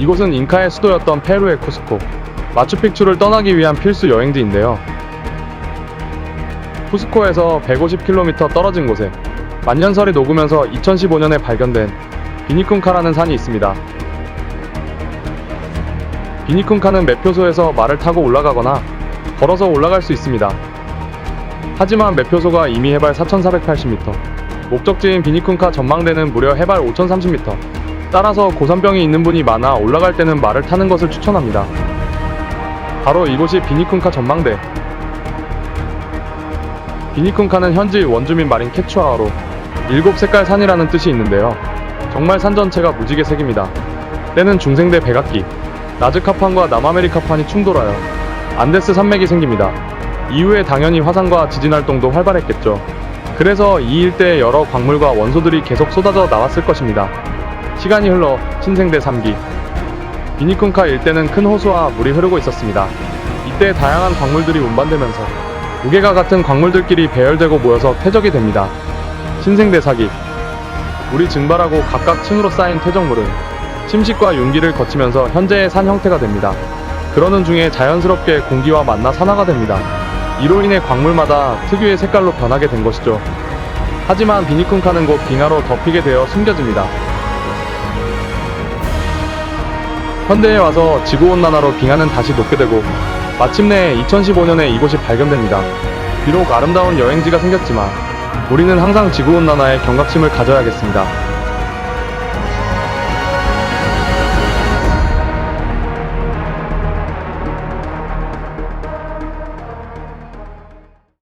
이곳은 잉카의 수도였던 페루의 쿠스코. 마추픽추를 떠나기 위한 필수 여행지인데요. 쿠스코에서 150km 떨어진 곳에 만년설이 녹으면서 2015년에 발견된 비니쿤카라는 산이 있습니다. 비니쿤카는 매표소에서 말을 타고 올라가거나 걸어서 올라갈 수 있습니다. 하지만 매표소가 이미 해발 4,480m, 목적지인 비니쿤카 전망대는 무려 해발 5,030m. 따라서 고산병이 있는 분이 많아 올라갈 때는 말을 타는 것을 추천합니다. 바로 이곳이 비니쿤카 전망대. 비니쿤카는 현지 원주민 말인 케추아어로 일곱 색깔 산이라는 뜻이 있는데요. 정말 산 전체가 무지개 색입니다. 때는 중생대 백악기, 나즈카판과 남아메리카판이 충돌하여 안데스 산맥이 생깁니다. 이후에 당연히 화산과 지진 활동도 활발했겠죠. 그래서 이 일대에 여러 광물과 원소들이 계속 쏟아져 나왔을 것입니다. 시간이 흘러 신생대 3기 비니쿤카 일대는 큰 호수와 물이 흐르고 있었습니다. 이때 다양한 광물들이 운반되면서 무게가 같은 광물들끼리 배열되고 모여서 퇴적이 됩니다. 신생대 4기 물이 증발하고 각각 층으로 쌓인 퇴적물은 침식과 윤기를 거치면서 현재의 산 형태가 됩니다. 그러는 중에 자연스럽게 공기와 만나 산화가 됩니다. 이로 인해 광물마다 특유의 색깔로 변하게 된 것이죠. 하지만 비니쿤카는 곧 빙하로 덮이게 되어 숨겨집니다. 현대에 와서 지구온난화로 빙하는 다시 녹게 되고 마침내 2015년에 이곳이 발견됩니다. 비록 아름다운 여행지가 생겼지만 우리는 항상 지구온난화에 경각심을 가져야겠습니다.